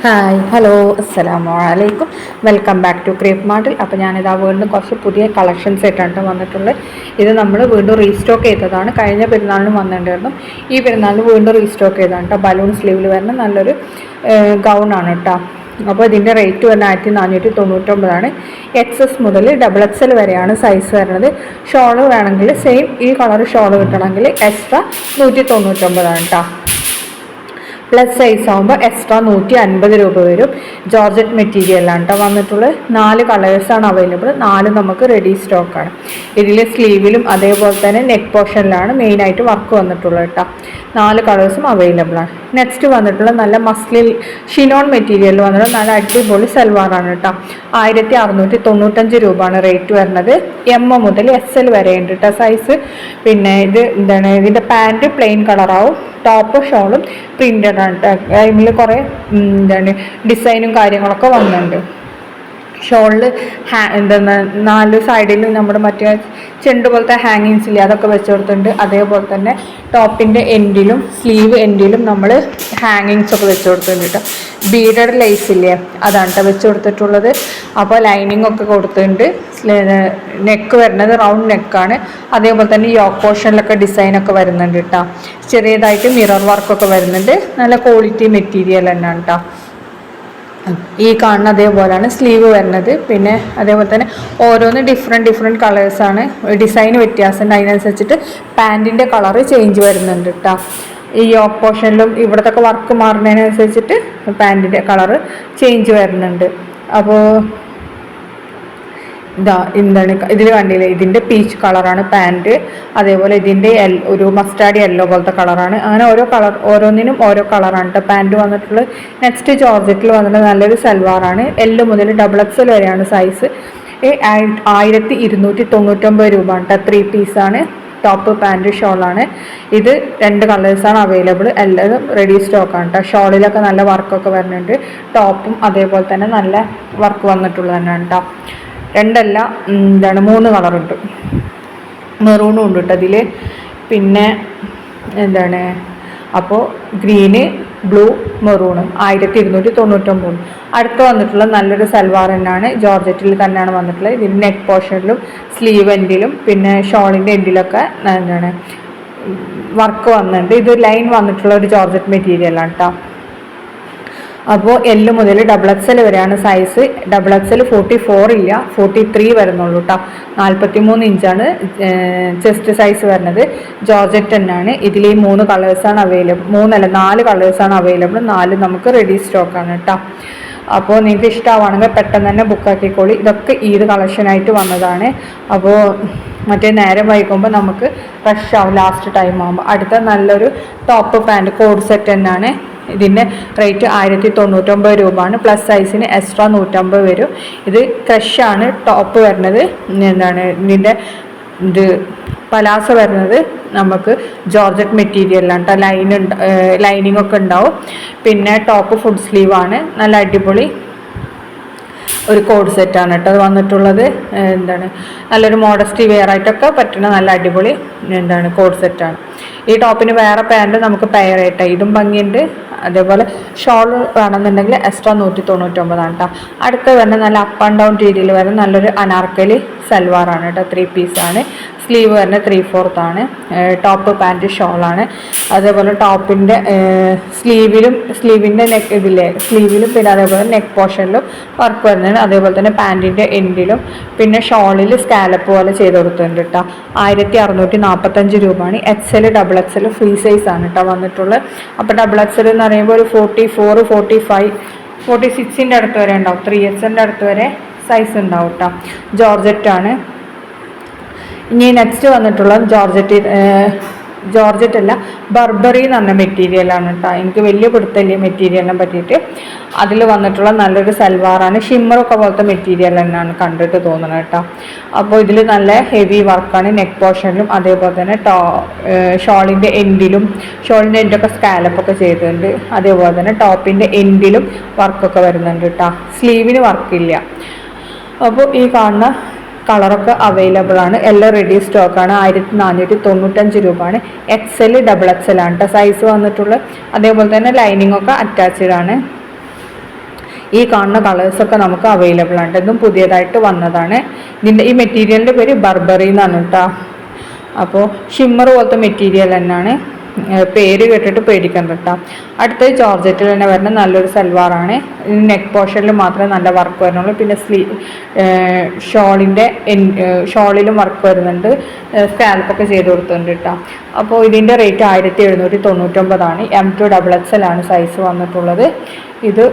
Hi hello അസ്സലാമു അലൈക്കും welcome back to crepe മാർട്ടിൽ അപ്പോൾ ഞാനിതാ വീണ്ടും കുറച്ച് പുതിയ കളക്ഷൻസ് ആയിട്ടാണ് വന്നിട്ടുള്ളത്. ഇത് നമ്മൾ വീണ്ടും റീസ്റ്റോക്ക് ചെയ്തതാണ്. കഴിഞ്ഞ പെരുന്നാളിനും വന്നിട്ടുണ്ടായിരുന്നു. ഈ പെരുന്നാളിന് വീണ്ടും റീസ്റ്റോക്ക് ചെയ്തതാണ് കേട്ടോ ബലൂൺ സ്ലീവിൽ വരുന്ന നല്ലൊരു ഗൗൺ ആണ് കേട്ടോ അപ്പോൾ ഇതിന്റെ റേറ്റ് വരുന്നത് ആയിരത്തി നാനൂറ്റി തൊണ്ണൂറ്റൊമ്പതാണ് എക്സ് എസ് മുതൽ ഡബിൾ എക്സ് എൽ വരെയാണ് സൈസ് വരുന്നത്. ഷോൾ വേണമെങ്കിൽ സെയിം ഈ കളർ ഷോൾ കിട്ടണമെങ്കിൽ എക്സ്ട്രാ നൂറ്റി തൊണ്ണൂറ്റൊമ്പതാണ് കേട്ടോ പ്ലസ് സൈസ് ആകുമ്പോൾ എക്സ്ട്രാ നൂറ്റി അൻപത് രൂപ വരും. ജോർജറ്റ് മെറ്റീരിയലാണ് കേട്ടോ വന്നിട്ടുള്ള നാല് കളേഴ്സാണ് അവൈലബിൾ നാല് നമുക്ക് റെഡി സ്റ്റോക്കാണ് ഇതിൽ സ്ലീവിലും അതേപോലെ തന്നെ നെക്ക് പോർഷനിലാണ് മെയിനായിട്ട് വർക്ക് വന്നിട്ടുള്ളത് കേട്ടോ നാല് കളേഴ്സും അവൈലബിൾ ആണ്. നെക്സ്റ്റ് വന്നിട്ടുള്ള നല്ല മസ്ലിൻ ഷിനോൺ മെറ്റീരിയൽ വന്നിട്ടുള്ള നല്ല അടിപൊളി സൽവാറാണ് കേട്ടോ ആയിരത്തി അറുന്നൂറ്റി തൊണ്ണൂറ്റഞ്ച് രൂപയാണ് റേറ്റ് വരുന്നത്. എം മുതൽ എസ് എൽ വരെ ഉണ്ട് കേട്ടോ സൈസ് പിന്നെ ഇത് എന്താണ്? ഇതിന്റെ പാന്റ് പ്ലെയിൻ കളറാവും ടോപ്പ് ഷോളും പ്രിന്റഡ് കേട്ടോ അതിൽ കുറേ എന്താണ് ഡിസൈനും കാര്യങ്ങളൊക്കെ വന്നിട്ടുണ്ട്. ഷോളിൽ ഹാ എന്താണ് നാല് സൈഡിലും നമ്മുടെ മറ്റേ ചെണ്ട് പോലത്തെ ഹാങ്ങിങ്സ് ഇല്ലേ അതൊക്കെ വെച്ച് കൊടുത്തിട്ടുണ്ട്. അതേപോലെ തന്നെ ടോപ്പിന്റെ എൻഡിലും സ്ലീവ് എൻഡിലും നമ്മൾ ഹാങ്ങിങ്സ് ഒക്കെ വെച്ച് കൊടുത്തിട്ടുണ്ട് കേട്ടോ. ബീഡഡ് ലൈസ് ഇല്ലേ അതാണ് കേട്ടോ വെച്ച് കൊടുത്തിട്ടുള്ളത്. അപ്പോൾ ലൈനിങ് ഒക്കെ കൊടുത്തിട്ടുണ്ട്. നെക്ക് വരുന്നത് റൗണ്ട് നെക്കാണ് അതേപോലെ തന്നെ യോക്ക് പോർഷനിലൊക്കെ ഡിസൈനൊക്കെ വരുന്നുണ്ട് കേട്ടോ ചെറിയതായിട്ട് മിറർ വർക്കൊക്കെ വരുന്നുണ്ട്. നല്ല ക്വാളിറ്റി മെറ്റീരിയൽ തന്നെയാണ് കേട്ടോ ഈ കാണുന്ന അതേപോലെയാണ് സ്ലീവ് വരുന്നത്. പിന്നെ അതേപോലെ തന്നെ ഓരോന്ന് ഡിഫറെന്റ് ഡിഫറെന്റ് കളേഴ്സാണ് ഡിസൈൻ വ്യത്യാസമുണ്ട് അതിനനുസരിച്ചിട്ട് പാന്റിന്റെ കളറ് ചേഞ്ച് വരുന്നുണ്ട് കേട്ടോ ഈ യോക്ക് പോർഷനിലും വർക്ക് മാറുന്നതിനനുസരിച്ചിട്ട് പാന്റിന്റെ കളറ് ചേഞ്ച് വരുന്നുണ്ട്. അപ്പോൾ ഇതാ എന്താണ് ഇതിൽ കണ്ടില്ലേ? ഇതിന്റെ പീച്ച് കളറാണ് പാന്റ് അതേപോലെ ഇതിന്റെ ഒരു മസ്റ്റാർഡ് യെല്ലോ പോലത്തെ കളറാണ് അങ്ങനെ ഓരോ കളർ ഓരോന്നിനും ഓരോ കളറാണ് കേട്ടോ പാന്റ് വന്നിട്ടുള്ളത്. നെക്സ്റ്റ് ജോർജറ്റിൽ വന്നിട്ട് നല്ലൊരു സൽവാറാണ് എല്ല് മുതൽ ഡബിൾ എക്സൽ വരെയാണ് സൈസ് ആയിരത്തി ഇരുന്നൂറ്റി തൊണ്ണൂറ്റൊമ്പത് രൂപ കേട്ടോ ത്രീ പീസാണ് ടോപ്പ് പാന്റ് ഷോളാണ് ഇത് രണ്ട് കളേഴ്സാണ് അവൈലബിൾ എല്ലാതും റെഡി സ്റ്റോക്കാണ് കേട്ടോ ഷോളിലൊക്കെ നല്ല വർക്കൊക്കെ വരുന്നുണ്ട്. ടോപ്പും അതേപോലെ തന്നെ നല്ല വർക്ക് വന്നിട്ടുള്ളത് തന്നെയാണ് കേട്ടോ രണ്ടല്ല എന്താണ് മൂന്ന് കളറുണ്ട്. മെറൂണും ഉണ്ട് കേട്ടോ അതിൽ പിന്നെ എന്താണ് അപ്പോൾ ഗ്രീന് ബ്ലൂ മെറൂണ്. ആയിരത്തി ഇരുന്നൂറ്റി തൊണ്ണൂറ്റൊമ്പത് അടുത്ത് വന്നിട്ടുള്ള നല്ലൊരു സൽവാർ തന്നെയാണ്. ജോർജറ്റിൽ തന്നെയാണ് വന്നിട്ടുള്ളത്. ഇതിന്റെ നെക്ക് പോർഷനിലും സ്ലീവ് എൻഡിലും പിന്നെ ഷോളിന്റെ എൻഡിലൊക്കെ എന്താണ് വർക്ക് വന്നിട്ടുണ്ട്. ഇത് ലൈൻ വന്നിട്ടുള്ള ഒരു ജോർജറ്റ് മെറ്റീരിയലാണ് കേട്ടോ. അപ്പോൾ എല്ല് മുതൽ ഡബിൾ എക്സൽ വരെയാണ് size double XL forty four ഇല്ല ഫോർട്ടി ത്രീ വരുന്നുള്ളൂ കേട്ടോ നാൽപ്പത്തി മൂന്ന് ഇഞ്ചാണ് ചെസ്റ്റ് സൈസ് വരുന്നത്. ജോർജറ്റ് തന്നെയാണ് ഇതിൽ ഈ മൂന്ന് കളേഴ്സാണ് അവൈലബിൾ മൂന്നല്ല നാല് കളേഴ്സാണ് അവൈലബിൾ നാല് നമുക്ക് റെഡി സ്റ്റോക്കാണ് കേട്ടോ അപ്പോൾ നിങ്ങൾക്ക് ഇഷ്ടമാണെങ്കിൽ പെട്ടെന്ന് തന്നെ ബുക്കാക്കിക്കോളി ഇതൊക്കെ ഈദ് കളക്ഷനായിട്ട് വന്നതാണ്. അപ്പോൾ മറ്റേ നേരം വൈകുമ്പോൾ നമുക്ക് റഷ് ആവും ലാസ്റ്റ് ടൈം ആകുമ്പോൾ അടുത്ത നല്ലൊരു ടോപ്പ് പാന്റ് കോഡ് സെറ്റ് തന്നെയാണ്. ഇതിന്റെ റേറ്റ് ആയിരത്തി തൊണ്ണൂറ്റൊമ്പത് രൂപയാണ് പ്ലസ് സൈസിന് എക്സ്ട്രാ നൂറ്റമ്പത് വരും. ഇത് ക്രഷാണ് ടോപ്പ് വരുന്നത് എന്താണ്? ഇതിന്റെ ഇത് പലാസ വരുന്നത് നമുക്ക് ജോർജറ്റ് മെറ്റീരിയലാണ് ലൈൻ ലൈനിങ് ഒക്കെ ഉണ്ടാവും. പിന്നെ ടോപ്പ് ഫുഡ് സ്ലീവാണ് നല്ല അടിപൊളി ഒരു കോഡ് സെറ്റാണ് കേട്ടോ അത് വന്നിട്ടുള്ളത്. എന്താണ്? നല്ലൊരു മോഡസ്റ്റി വെയർ ആയിട്ടൊക്കെ പറ്റുന്ന നല്ല അടിപൊളി എന്താണ് കോഡ് സെറ്റാണ് ഈ ടോപ്പിന് വേറെ പാന്റ് നമുക്ക് പെയർ ആയിട്ട്. ഇതും ഭംഗിയുണ്ട്. അതേപോലെ ഷോൾ വേണമെന്നുണ്ടെങ്കിൽ എക്സ്ട്രാ നൂറ്റി തൊണ്ണൂറ്റൊമ്പതാണ് കേട്ടോ അടുത്ത വരുന്ന നല്ല അപ്പ് ആൻഡ് ഡൗൺ രീതിയിൽ വരുന്ന നല്ലൊരു അനാർക്കലി സൽവാറാണ് കേട്ടോ ത്രീ പീസാണ് സ്ലീവ് തന്നെ ത്രീ ഫോർത്ത് ആണ്. ടോപ്പ് പാന്റ് ഷോളാണ് അതേപോലെ ടോപ്പിന്റെ സ്ലീവിലും സ്ലീവിന്റെ നെക്ക് ഇതിലെ സ്ലീവിലും പിന്നെ അതേപോലെ നെക്ക് പോർഷനിലും വർക്ക് വരുന്നതാണ് അതേപോലെ തന്നെ പാന്റിന്റെ എൻഡിലും പിന്നെ ഷോളിൽ സ്കാലപ്പ് പോലെ ചെയ്ത് കൊടുത്തിട്ടുണ്ട് കേട്ടോ ആയിരത്തി അറുന്നൂറ്റി നാൽപ്പത്തഞ്ച് രൂപയാണ്. X L double X L free size ആണ് കേട്ടോ വന്നിട്ടുള്ളത്. അപ്പോൾ ഡബിൾ എക്സ് എൽ എന്ന് പറയുമ്പോൾ ഒരു forty four forty five forty സിക്സിന്റെ അടുത്ത് വരെ ഉണ്ടാവും. ത്രീ എക്സിന്റെ അടുത്ത് വരെ സൈസ് ഉണ്ടാവും കേട്ടോ ജോർജറ്റാണ് ഇനി നെക്സ്റ്റ് വന്നിട്ടുള്ളത് ജോർജറ്റ് ജോർജറ്റ് അല്ല ബർബറി എന്ന് പറഞ്ഞ മെറ്റീരിയലാണ് കേട്ടോ എനിക്ക് വലിയ പിടുത്തല്ല മെറ്റീരിയലിനെ പറ്റിയിട്ട്. അതിൽ വന്നിട്ടുള്ള നല്ലൊരു സൽവാറാണ് ഷിമ്മറൊക്കെ പോലത്തെ മെറ്റീരിയൽ തന്നെയാണ് കണ്ടിട്ട് തോന്നുന്നത് കേട്ടോ അപ്പോൾ ഇതിൽ നല്ല ഹെവി വർക്കാണ് നെക്ക് പോർഷനിലും അതേപോലെ തന്നെ ടോ ഷോളിന്റെ എൻഡിലും ഷോളിന്റെ എൻഡൊക്കെ സ്കാലപ്പൊക്കെ ചെയ്തിട്ടുണ്ട്. അതേപോലെ തന്നെ ടോപ്പിന്റെ എൻഡിലും വർക്കൊക്കെ വരുന്നുണ്ട് കേട്ടോ സ്ലീവിന് വർക്കില്ല അപ്പോൾ ഈ കാണുന്ന കളറൊക്കെ അവൈലബിൾ ആണ്. എല്ലാം റെഡി സ്റ്റോക്കാണ് ആയിരത്തി നാനൂറ്റി തൊണ്ണൂറ്റഞ്ച് രൂപയാണ്. X L double X L ആണ് കേട്ടോ സൈസ് വന്നിട്ടുള്ളത്. അതേപോലെ തന്നെ ലൈനിങ് ഒക്കെ അറ്റാച്ച്ഡ് ആണ്. ഈ കാണുന്ന കളേഴ്സൊക്കെ നമുക്ക് അവൈലബിൾ ആണ് ഇതും പുതിയതായിട്ട് വന്നതാണ്. ഇതിന്റെ ഈ മെറ്റീരിയലിന്റെ പേര് ബർബറി എന്നാണ് കേട്ടോ അപ്പോൾ ഷിമ്മർ പോലത്തെ മെറ്റീരിയൽ തന്നെയാണ്. പേര് കേട്ടിട്ട് പേടിക്കണ്ട കേട്ടോ അടുത്തത് ജോർജറ്റിൽ തന്നെ വരുന്ന നല്ലൊരു സൽവാറാണ്. നെക്ക് പോർഷനിൽ മാത്രമേ നല്ല വർക്ക് വരുന്നുള്ളൂ. പിന്നെ സ്ലീ ഷോളിന്റെ ഷോളിലും വർക്ക് വരുന്നുണ്ട്. സ്കാൽപ്പൊക്കെ ചെയ്ത് കൊടുത്തിട്ടുണ്ട് കേട്ടോ. അപ്പോൾ ഇതിന്റെ റേറ്റ് ആയിരത്തി എഴുന്നൂറ്റി തൊണ്ണൂറ്റൊമ്പതാണ്. M to double X L ആണ് സൈസ് വന്നിട്ടുള്ളത്. ഇത്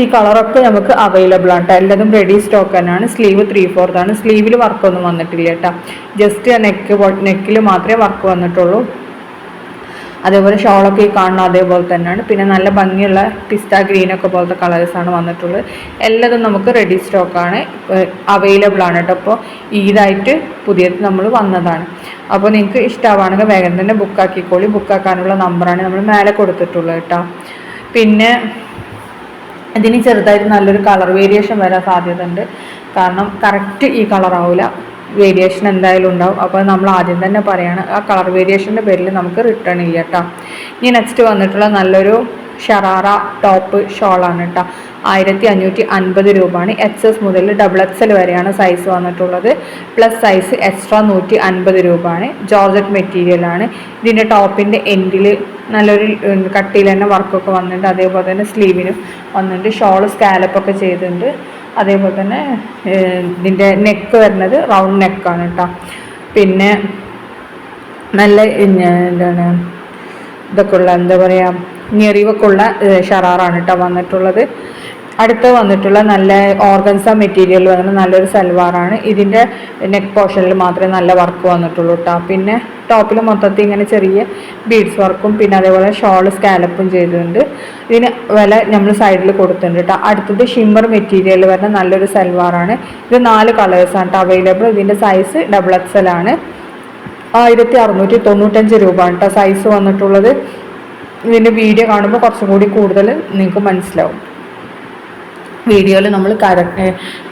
ഈ കളറൊക്കെ നമുക്ക് അവൈലബിൾ ആണ് എല്ലാതും റെഡി സ്റ്റോക്ക് തന്നെയാണ്. സ്ലീവ് ത്രീ ഫോർത്ത് ആണ്. സ്ലീവിൽ വർക്കൊന്നും വന്നിട്ടില്ല കേട്ടോ ജസ്റ്റ് നെക്ക് നെക്കിൽ മാത്രമേ വർക്ക് വന്നിട്ടുള്ളൂ. അതേപോലെ ഷോളൊക്കെ ഈ കാണുന്ന അതേപോലെ തന്നെയാണ്. പിന്നെ നല്ല ഭംഗിയുള്ള പിസ്ത ഗ്രീനൊക്കെ പോലത്തെ കളേഴ്സാണ് വന്നിട്ടുള്ളത്. എല്ലാതും നമുക്ക് റെഡി സ്റ്റോക്കാണ് അവൈലബിൾ ആണ് കേട്ടോ അപ്പോൾ ഈദായിട്ട് പുതിയത് നമ്മൾ വന്നതാണ്. അപ്പോൾ നിങ്ങൾക്ക് ഇഷ്ടമാണെങ്കിൽ വേഗം തന്നെ ബുക്കാക്കിക്കോളി ബുക്കാക്കാനുള്ള നമ്പറാണ് നമ്മൾ മേലെ കൊടുത്തിട്ടുള്ളത് കേട്ടോ പിന്നെ ഇതിന് ചെറുതായിട്ട് നല്ലൊരു കളർ വേരിയേഷൻ വരാൻ സാധ്യത ഉണ്ട് കാരണം കറക്റ്റ് ഈ കളർ ആവില്ല വേരിയേഷൻ എന്തായാലും ഉണ്ടാവും. അപ്പോൾ നമ്മൾ ആദ്യം തന്നെ പറയാണ് ആ കളർ വേരിയേഷന്റെ പേരിൽ നമുക്ക് റിട്ടേൺ ഇല്ല കേട്ടോ ഇനി നെക്സ്റ്റ് വന്നിട്ടുള്ള നല്ലൊരു ഷറാറ ടോപ്പ് ഷോളാണ് കേട്ടോ ആയിരത്തി അഞ്ഞൂറ്റി അൻപത് രൂപയാണ്. എക്സ് എസ് മുതൽ ഡബിൾ എക്സ് എൽ വരെയാണ് സൈസ് വന്നിട്ടുള്ളത്. പ്ലസ് സൈസ് എക്സ്ട്രാ നൂറ്റി അൻപത് രൂപയാണ് ജോർജറ്റ് മെറ്റീരിയലാണ് ഇതിന്റെ ടോപ്പിന്റെ എൻഡിൽ നല്ലൊരു കട്ടിയിൽ തന്നെ വർക്കൊക്കെ വന്നിട്ടുണ്ട്. അതേപോലെ തന്നെ സ്ലീവിനും വന്നിട്ടുണ്ട്. ഷോൾ സ്കാലപ്പൊക്കെ ചെയ്തിട്ടുണ്ട്. അതേപോലെ തന്നെ ഇതിന്റെ നെക്ക് വരുന്നത് റൗണ്ട് നെക്കാണ് കേട്ടോ പിന്നെ നല്ല എന്താണ് ഇതൊക്കെ ഉള്ള എന്താ പറയുക ഞെറിവൊക്കെ ഉള്ള ഏഹ്, ഷറാറാണ് കേട്ടോ വന്നിട്ടുള്ളത്. അടുത്ത് വന്നിട്ടുള്ള നല്ല ഓർഗൻസ മെറ്റീരിയൽ വന്നിട്ട് നല്ലൊരു സൽവാറാണ്. ഇതിന്റെ നെക്ക് പോർഷനിൽ മാത്രമേ നല്ല വർക്ക് വന്നിട്ടുള്ളൂ കേട്ടോ പിന്നെ ടോപ്പിൽ മൊത്തത്തിൽ ഇങ്ങനെ ചെറിയ ബീഡ്സ് വർക്കും പിന്നെ അതേപോലെ ഷോൾ സ്കാലപ്പും ചെയ്തിട്ടുണ്ട്. ഇതിന് വില നമ്മൾ സൈഡിൽ കൊടുത്തിട്ടുണ്ട് കേട്ടോ അടുത്തത് ഷിമ്മർ മെറ്റീരിയൽ വരുന്ന നല്ലൊരു സൽവാറാണ്. ഇത് നാല് കളേഴ്സാണ് കേട്ടോ അവൈലബിൾ. ഇതിന്റെ സൈസ് ഡബിൾ എക്സൽ ആണ്. ആയിരത്തി അറുന്നൂറ്റി തൊണ്ണൂറ്റഞ്ച് രൂപ കേട്ടോ സൈസ് വന്നിട്ടുള്ളത്. ഇതിന്റെ വീഡിയോ കാണുമ്പോൾ കുറച്ചും കൂടി കൂടുതൽ നിങ്ങൾക്ക് മനസ്സിലാവും. വീഡിയോയിൽ നമ്മൾ കര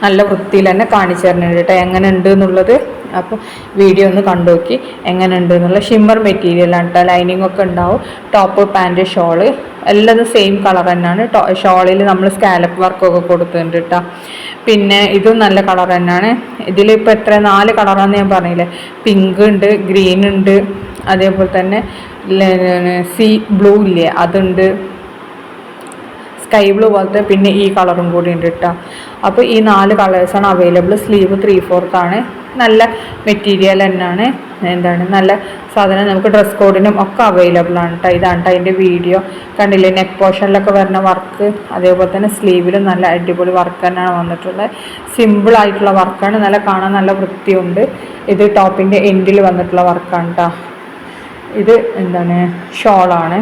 നല്ല വൃത്തിയിൽ തന്നെ കാണിച്ചു തരുന്നുണ്ട് കേട്ടോ. എങ്ങനെയുണ്ട് എന്നുള്ളത്? അപ്പോൾ വീഡിയോ ഒന്ന് കണ്ടു നോക്കി. എങ്ങനെയുണ്ട് എന്നുള്ള ഷിമ്മർ മെറ്റീരിയലാണ് കേട്ടോ. ലൈനിങ് ഒക്കെ ഉണ്ടാവും. ടോപ്പ് പാന്റ് ഷോൾ എല്ലാം സെയിം കളർ തന്നെയാണ്. ഷോളിൽ നമ്മൾ സ്കാലപ്പ് വർക്കൊക്കെ കൊടുത്തിട്ടുണ്ട് കേട്ടോ. പിന്നെ ഇതും നല്ല കളർ തന്നെയാണ്. ഇതിലിപ്പോൾ എത്ര നാല് കളറാന്ന് ഞാൻ പറഞ്ഞില്ലേ. പിങ്ക് ഉണ്ട് ഗ്രീൻ ഉണ്ട് അതേപോലെ തന്നെ സീ ബ്ലൂ ഇല്ലേ? അതുണ്ട്. സ്കൈ ബ്ലൂ പോലത്തെ പിന്നെ ഈ കളറും കൂടി ഉണ്ട് കേട്ടോ അപ്പോൾ ഈ നാല് കളേഴ്സാണ് അവൈലബിൾ സ്ലീവ് ത്രീ ഫോർത്ത് ആണ്. നല്ല മെറ്റീരിയൽ തന്നെയാണ് എന്താണ്? നല്ല സാധനം. നമുക്ക് ഡ്രസ് കോഡിനും ഒക്കെ അവൈലബിൾ ആണ് കേട്ടോ ഇതാണ് കേട്ടോ അതിന്റെ വീഡിയോ കണ്ടില്ലേ? നെക്ക് പോർഷനിലൊക്കെ വരുന്ന വർക്ക് അതേപോലെ തന്നെ സ്ലീവിലും നല്ല അടിപൊളി വർക്ക് തന്നെയാണ് വന്നിട്ടുള്ളത്. സിമ്പിളായിട്ടുള്ള വർക്കാണ് നല്ല കാണാൻ നല്ല വൃത്തിയുണ്ട്. ഇത് ടോപ്പിന്റെ എൻഡിൽ വന്നിട്ടുള്ള വർക്കാണ് കേട്ടോ ഇത് എന്താണ്? ഷോളാണ്.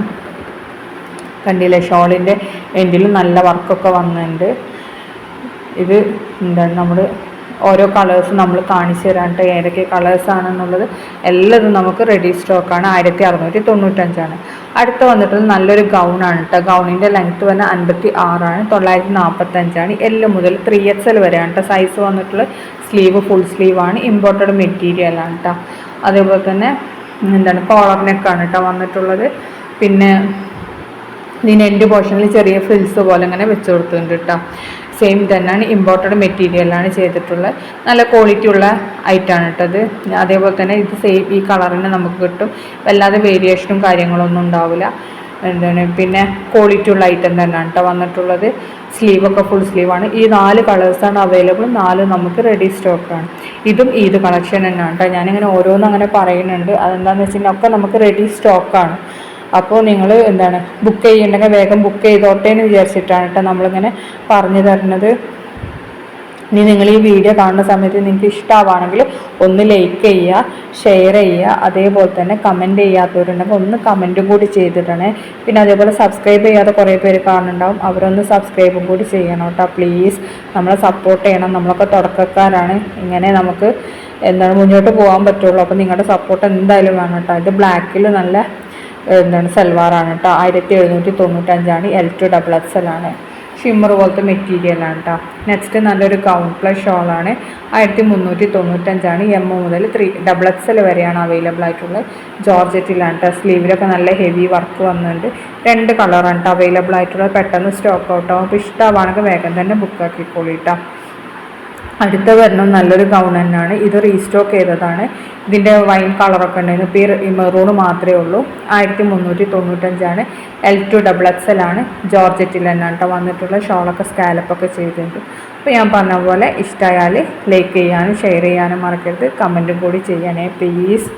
കണ്ടില്ലേ? ഷോളിന്റെ എൻഡിൽ നല്ല വർക്കൊക്കെ വന്നിട്ടുണ്ട് ഇത് എന്താണ്? നമ്മൾ ഓരോ കളേഴ്സ് നമ്മൾ കാണിച്ചു തരാണ്ട് ഏതൊക്കെ കളേഴ്സ് ആണെന്നുള്ളത് എല്ലാതും നമുക്ക് റെഡി സ്റ്റോക്കാണ് ആയിരത്തി അറുന്നൂറ്റി തൊണ്ണൂറ്റഞ്ചാണ് അടുത്ത വന്നിട്ട് നല്ലൊരു ഗൗണാണ് കേട്ടോ ഗൗണിന്റെ ലെങ്ത്ത് വന്ന് അൻപത്തി ആറാണ് തൊള്ളായിരത്തി നാൽപ്പത്തഞ്ചാണ് എല്ല് മുതൽ ത്രീ എക്സ് എൽ വരെയാണ് കേട്ടോ സൈസ് വന്നിട്ടുള്ള സ്ലീവ് ഫുൾ സ്ലീവാണ് ഇമ്പോർട്ടഡ് മെറ്റീരിയലാണ് കേട്ടോ അതേപോലെ തന്നെ എന്താണ് കോളർ നെക്കാണ് കേട്ടോ വന്നിട്ടുള്ളത്. പിന്നെ ഇതിന് എൻഡ് പോർഷനിൽ ചെറിയ ഫ്രിൽസ് പോലെ അങ്ങനെ വെച്ച് കൊടുത്തിട്ടുണ്ട് കേട്ടോ സെയിം തന്നെയാണ് ഇമ്പോർട്ടഡ് മെറ്റീരിയലാണ് ചെയ്തിട്ടുള്ളത്. നല്ല ക്വാളിറ്റി ഉള്ള ഐറ്റാണ് കേട്ടത് അതേപോലെ തന്നെ ഇത് സെയിം ഈ കളറിന് നമുക്ക് കിട്ടും. വല്ലാതെ വേരിയേഷനും കാര്യങ്ങളൊന്നും ഉണ്ടാവില്ല. എന്താണ് പിന്നെ ക്വാളിറ്റി ഉള്ള ഐറ്റം തന്നെയാണ് കേട്ടോ വന്നിട്ടുള്ളത്. സ്ലീവൊക്കെ ഫുൾ സ്ലീവാണ് ഈ നാല് കളേഴ്സാണ് അവൈലബിൾ നാല് നമുക്ക് റെഡി സ്റ്റോക്കാണ് ഇതും ഈദ് കളക്ഷൻ തന്നെയാണ് കേട്ടോ ഞാനിങ്ങനെ ഓരോന്നും അങ്ങനെ പറയുന്നുണ്ട്. അതെന്താണെന്ന് വെച്ചിട്ടുണ്ടെങ്കിൽ ഒക്കെ നമുക്ക് റെഡി സ്റ്റോക്കാണ് അപ്പോൾ നിങ്ങൾ എന്താണ് ബുക്ക് ചെയ്യണ്ടെങ്കിൽ വേഗം ബുക്ക് ചെയ്തോട്ടെ എന്ന് വിചാരിച്ചിട്ടാണ് കേട്ടോ നമ്മളിങ്ങനെ പറഞ്ഞു തരുന്നത്. ഇനി നിങ്ങൾ ഈ വീഡിയോ കാണുന്ന സമയത്ത് നിങ്ങൾക്ക് ഇഷ്ടമാവാണെങ്കിൽ ഒന്ന് ലൈക്ക് ചെയ്യുക ഷെയർ ചെയ്യുക അതേപോലെ തന്നെ കമന്റ് ചെയ്യാത്തവരുണ്ടെങ്കിൽ ഒന്ന് കമന്റും കൂടി ചെയ്തിട്ടാണ് പിന്നെ അതേപോലെ സബ്സ്ക്രൈബ് ചെയ്യാതെ കുറേ പേര് കാണുന്നുണ്ടാവും അവരൊന്ന് സബ്സ്ക്രൈബും കൂടി ചെയ്യണം കേട്ടോ. പ്ലീസ് നമ്മളെ സപ്പോർട്ട് ചെയ്യണം. നമ്മളൊക്കെ തുടക്കക്കാരാണ്. ഇങ്ങനെ നമുക്ക് എന്താണ് മുന്നോട്ട് പോകാൻ പറ്റുള്ളൂ. അപ്പോൾ നിങ്ങളുടെ സപ്പോർട്ട് എന്തായാലും വേണം കേട്ടോ. ഇത് ബ്ലാക്കിൽ നല്ല എന്താണ് സൽവാറാണ് കേട്ടോ. ആയിരത്തി എഴുന്നൂറ്റി തൊണ്ണൂറ്റഞ്ചാണ്. L to double X L ആണ്. ഷിമ്മർ പോലത്തെ മെറ്റീരിയലാണ് കേട്ടോ നെക്സ്റ്റ് നല്ലൊരു കൗൺ പ്ലസ് ഷോളാണ് ആയിരത്തി മുന്നൂറ്റി തൊണ്ണൂറ്റഞ്ചാണ് എം മുതൽ ത്രീ ഡബിൾ എക്സൽ വരെയാണ് അവൈലബിൾ ആയിട്ടുള്ളത്. ജോർജറ്റിലാണ് കേട്ടോ സ്ലീവിലൊക്കെ നല്ല ഹെവി വർക്ക് വന്നിട്ടുണ്ട് രണ്ട് കളറാണ് കേട്ടോ അവൈലബിൾ ആയിട്ടുള്ളത്. പെട്ടെന്ന് സ്റ്റോക്ക് ഔട്ട് ആവും. അപ്പോൾ ഇഷ്ടമാണെങ്കിൽ വേഗം തന്നെ ബുക്ക് ആക്കിക്കോളൂ കേട്ടോ അടുത്ത വരണം നല്ലൊരു ഗൗൺ തന്നെയാണ്. ഇത് റീസ്റ്റോക്ക് ചെയ്തതാണ്. ഇതിന്റെ വൈൻ കളറൊക്കെ ഉണ്ടായിരുന്നു ഇപ്പോൾ ഈ മെറൂൺ മാത്രമേ ഉള്ളൂ. ആയിരത്തി മുന്നൂറ്റി തൊണ്ണൂറ്റഞ്ചാണ് L to double X L ആണ്. ജോർജറ്റിൽ തന്നെയാണ് വന്നിട്ടുള്ള ഷോളൊക്കെ സ്കാലപ്പൊക്കെ ചെയ്തിട്ടുണ്ട്. അപ്പോൾ ഞാൻ പറഞ്ഞ പോലെ ഇഷ്ടമായാൽ ലൈക്ക് ചെയ്യാനും ഷെയർ ചെയ്യാനും മറക്കരുത്. കമന്റും കൂടി ചെയ്യാനേ. പ്ലീസ്